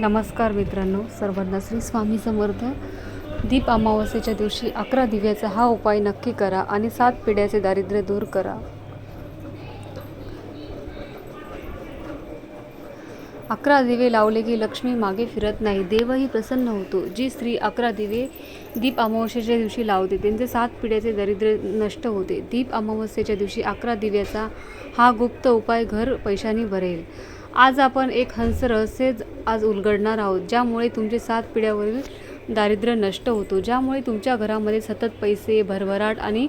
नमस्कार मित्रांनो सर्वांना श्री स्वामी समर्थ. दीप अमावस्येच्या दिवशी अकरा दिव्याचा हा उपाय नक्की करा आणि सात पिढ्याचे दारिद्र्य दूर करा. अकरा दिवे लावले की लक्ष्मी मागे फिरत नाही देवही प्रसन्न होतो. जी स्त्री अकरा दिवे दीप अमावस्येच्या दिवशी लावते त्यांचे सात पिढ्याचे दारिद्र्य नष्ट होते. दीप अमावस्येच्या दिवशी अकरा दिव्याचा हा गुप्त उपाय घर पैशाने भरेल. आज आपण एक हंस रहस्यच आज उलगडणार आहोत ज्यामुळे तुमचे सात पिढ्यावरील दारिद्र्य नष्ट होतो ज्यामुळे तुमच्या घरामध्ये सतत पैसे भरभराट आणि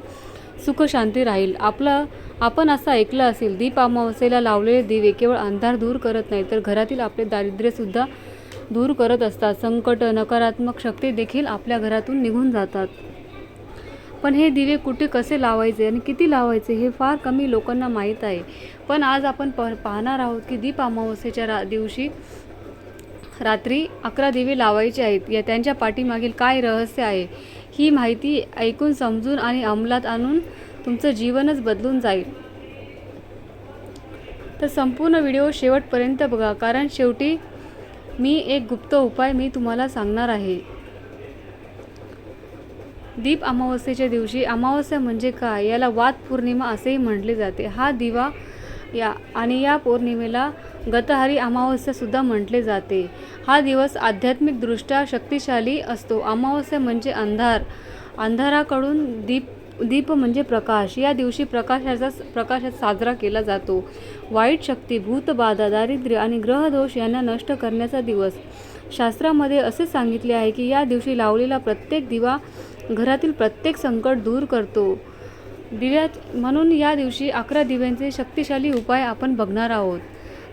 सुखशांती राहील. आपलं आपण असं ऐकलं असेल दीप अमावस्येला लावलेले दिवे केवळ अंधार दूर करत नाही तर घरातील आपले दारिद्र्यसुद्धा दूर करत असतात. संकट नकारात्मक शक्ती देखील आपल्या घरातून निघून जातात. पण हे दिवे कुठे कसे लावायचे आणि किती लावायचे हे फार कमी लोकांना माहीत आहे. पण आज आपण प पाहणार आहोत की दीप अमावस्येच्या रा दिवशी रात्री अकरा दिवे लावायचे आहेत. या त्यांच्या पाठीमागील काय रहस्य आहे ही माहिती ऐकून समजून आणि अंमलात आणून तुमचं जीवनच बदलून जाईल. तर संपूर्ण व्हिडिओ शेवटपर्यंत बघा कारण शेवटी मी एक गुप्त उपाय मी तुम्हाला सांगणार आहे. दीप अमावस्येच्या दिवशी अमावस्या म्हणजे काय? याला वाद पौर्णिमा असेही म्हटले जाते. हा दिवा या आणि या पौर्णिमेला गतहारी अमावस्यासुद्धा म्हटले जाते. हा दिवस आध्यात्मिकदृष्ट्या शक्तिशाली असतो. अमावस्या म्हणजे अंधार. अंधाराकडून दीप दीप म्हणजे प्रकाश. या दिवशी प्रकाशाचा प्रकाशात साजरा केला जातो. वाईट शक्ती भूतबाधा दारिद्र्य आणि ग्रहदोष यांना नष्ट करण्याचा दिवस. शास्त्रामध्ये असे सांगितले आहे की या दिवशी लावलेला प्रत्येक दिवा घरातील प्रत्येक संकट दूर करतो. दिव्यात म्हणून या दिवशी अकरा दिव्यांचे शक्तिशाली उपाय आपण बघणार आहोत.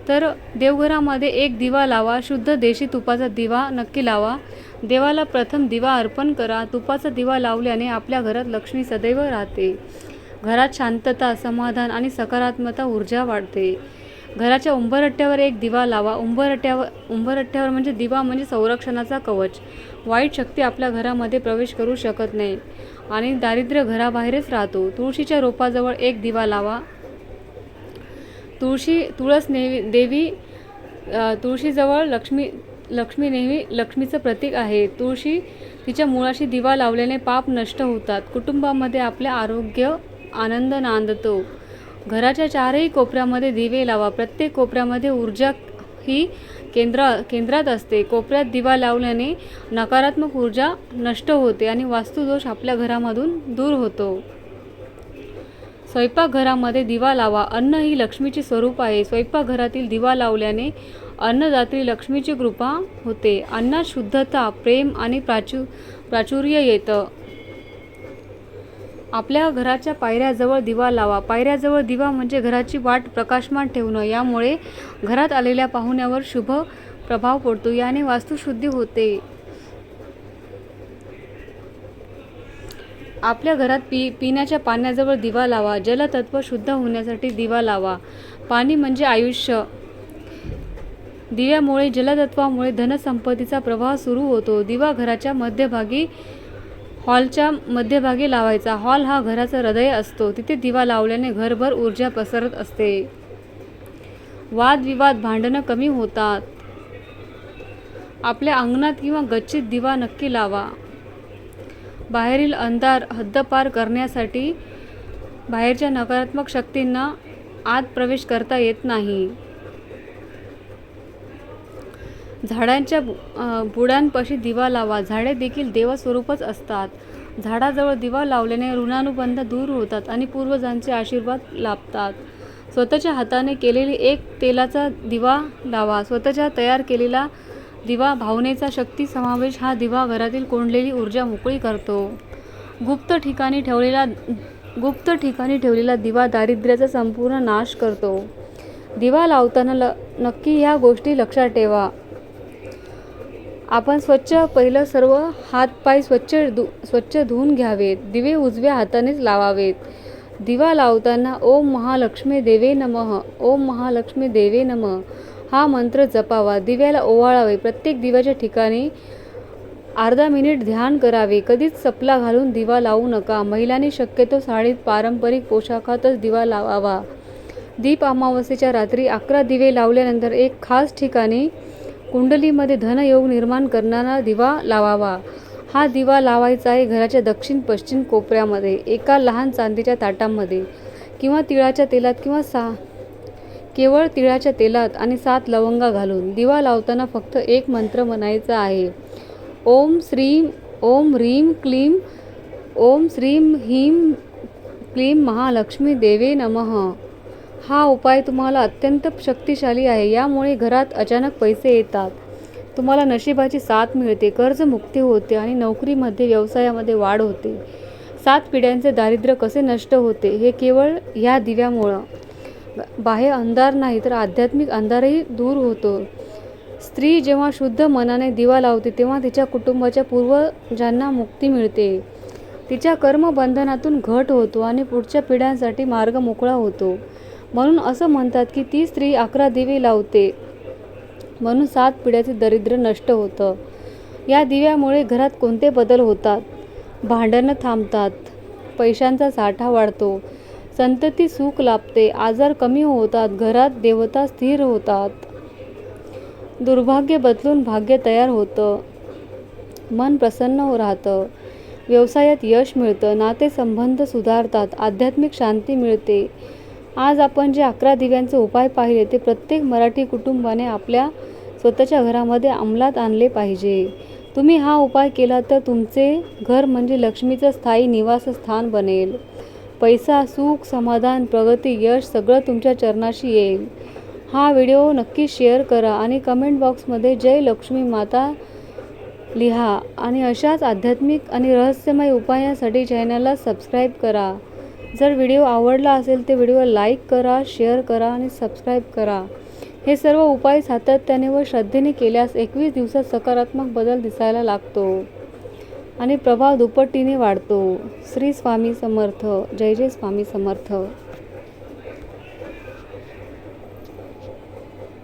तर देवघरामध्ये एक दिवा लावा शुद्ध देशी तुपाचा दिवा नक्की लावा. देवाला प्रथम दिवा अर्पण करा तुपाचा दिवा लावल्याने आपल्या घरात लक्ष्मी सदैव राहते. घरात शांतता समाधान आणि सकारात्मकता ऊर्जा वाढते. घराच्या उंबरट्ट्यावर एक दिवा लावा. उंबरट्ट्यावर उंबरट्ट्यावर म्हणजे दिवा म्हणजे संरक्षणाचा कवच. वाईट शक्ती आपल्या घरामध्ये प्रवेश करू शकत नाही. आणि दारिद्र्य घराबाहेरच राहतो. तुळशीच्या रोपाजवळ एक दिवा लावा. तुळशी तुळस नेवी देवी तुळशीजवळ लक्ष्मी लक्ष्मी नेहमी लक्ष्मीचं प्रतीक आहे. तुळशी तिच्या मुळाशी दिवा लावल्याने पाप नष्ट होतात. कुटुंबामध्ये आपले आरोग्य आनंद नांदतो. घराच्या चारही कोपऱ्यामध्ये दिवे लावा. प्रत्येक कोपऱ्यामध्ये ऊर्जा ही केंद्र केंद्रात असते. कोपऱ्यात दिवा लावल्याने नकारात्मक ऊर्जा नष्ट होते आणि वास्तुदोष आपल्या घरामधून दूर होतो. स्वयंपाकघरामध्ये दिवा लावा. अन्न ही लक्ष्मीचे स्वरूप आहे. स्वयंपाकघरातील दिवा लावल्याने अन्नदात्री लक्ष्मीची कृपा होते. अन्नात शुद्धता प्रेम आणि प्राचु प्राचुर्य येतं. आपल्या घराच्या पायऱ्याजवळ दिवा लावा. पायऱ्याजवळ दिवा म्हणजे घराची वाट प्रकाशमान ठेवणं. यामुळे घरात आलेल्या पाहुण्यावर शुभ प्रभाव पडतो. याने वास्तुशुद्धी होते. आपल्या घरात पी पिण्याच्या पाण्याजवळ दिवा लावा. जलतत्व शुद्ध होण्यासाठी दिवा लावा. पाणी म्हणजे आयुष्य. दिव्यामुळे जलतत्वामुळे धनसंपत्तीचा प्रवाह सुरू होतो. दिवा घराच्या मध्यभागी हॉलच्या मध्यभागी लावायचा. हॉल हा घराचा हृदय असतो. तिथे दिवा लावल्याने घरभर ऊर्जा पसरत असते. वादविवाद भांडणं कमी होतात. आपल्या अंगणात किंवा गच्चीत दिवा नक्की लावा. बाहेरील अंधार हद्दपार करण्यासाठी बाहेरच्या नकारात्मक शक्तींना आत प्रवेश करता येत नाही. झाडांच्या बु- बुडांपाशी दिवा लावा. झाडे देखील देवस्वरूपच असतात. झाडाजवळ दिवा लावल्याने ऋणानुबंध दूर होतात आणि पूर्वजांचे आशीर्वाद लाभतात. स्वतःच्या हाताने केलेली एक तेलाचा दिवा लावा. स्वतःच्या तयार केलेला दिवा भावनेचा शक्ती समावेश हा दिवा घरातील कोंडलेली ऊर्जा मोकळी करतो. गुप्त ठिकाणी ठेवलेला गुप्त ठिकाणी ठेवलेला दिवा दारिद्र्याचा संपूर्ण नाश करतो. दिवा लावताना ल नक्की ह्या गोष्टी लक्षात ठेवा. आपण स्वच्छ पहिलं सर्व हातपाय स्वच्छ धु स्वच्छ धुवून घ्यावेत. दिवे उजव्या हातानेच लावावेत. दिवा लावताना ओम महालक्ष्मी देवे नमः ओम महालक्ष्मी देवे नमः. हा मंत्र जपावा. दिव्याला ओवाळावे. प्रत्येक दिव्याच्या ठिकाणी अर्धा मिनिट ध्यान करावे. कधीच चपला घालून दिवा लावू नका. महिलांनी शक्यतो साडीत पारंपरिक पोशाखातच दिवा लावावा. दीप अमावस्येच्या रात्री अकरा दिवे लावल्यानंतर एक खास ठिकाणी कुंडलीमध्ये धनयोग निर्माण करणारा दिवा लावावा. हा दिवा लावायचा आहे घराच्या दक्षिण पश्चिम कोपऱ्यामध्ये एका लहान चांदीच्या ताटामध्ये किंवा तिळाच्या तेलात किंवा सा केवळ तिळाच्या तेलात आणि सात लवंगा घालून. दिवा लावताना फक्त एक मंत्र म्हणायचा आहे. ओम श्रीम ओम ह्रीम क्लीम ओम श्रीम ह्रीम क्लीम महालक्ष्मी देवे नमः. हा उपाय तुम्हाला अत्यंत शक्तिशाली आहे. यामुळे घरात अचानक पैसे येतात. तुम्हाला नशिबाची साथ मिळते कर्जमुक्ती होते आणि नोकरीमध्ये व्यवसायामध्ये वाढ होते. सात पिढ्यांचे दारिद्र्य कसे नष्ट होते हे केवळ ह्या दिव्यामुळं. बाह्य अंधार नाही तर आध्यात्मिक अंधारही दूर होतो. स्त्री जेव्हा शुद्ध मनाने दिवा लावते तेव्हा तिच्या कुटुंबाच्या पूर्वजांना मुक्ती मिळते. तिच्या कर्मबंधनातून घट होतो आणि पुढच्या पिढ्यांसाठी मार्ग मोकळा होतो. म्हणून असं म्हणतात की ती स्त्री अकरा दिवे लावते. म्हणून सात पिढ्याचे दरिद्र नष्ट होतं. या दिव्यामुळे घरात कोणते बदल होतात? भांडणं थांबतात. पैशांचा साठा वाढतो. संतती सुख लाभते. आजार कमी होतात. घरात देवता स्थिर होतात. दुर्भाग्य बदलून भाग्य तयार होतं. मन प्रसन्न राहतं. व्यवसायात यश मिळतं. नातेसंबंध सुधारतात. आध्यात्मिक शांती मिळते. आज आपण जे अकरा दिव्यांचे उपाय पाहिले ते प्रत्येक मराठी कुटुंबाने आपल्या स्वतःच्या घरामध्ये अंमलात आणले पाहिजे. तुम्ही हा उपाय केला तर तुमचे घर म्हणजे लक्ष्मीचं स्थायी निवासस्थान बनेल. पैसा सुख समाधान प्रगती यश सगळं तुमच्या चरणाशी येईल. हा व्हिडिओ नक्की शेअर करा आणि कमेंट बॉक्समध्ये जय लक्ष्मी माता लिहा आणि अशाच आध्यात्मिक आणि रहस्यमय उपायांसाठी चॅनलला सबस्क्राईब करा. जर व्हिडिओ आवडला असेल तर व्हिडिओ लाईक करा शेअर करा आणि सबस्क्राईब करा. हे सर्व उपाय सातत्याने व श्रद्धेने केल्यास एकवीस दिवसात सकारात्मक बदल दिसायला लागतो आणि प्रभाव दुपटीने वाढतो. श्री स्वामी समर्थ. जय जय स्वामी समर्थ.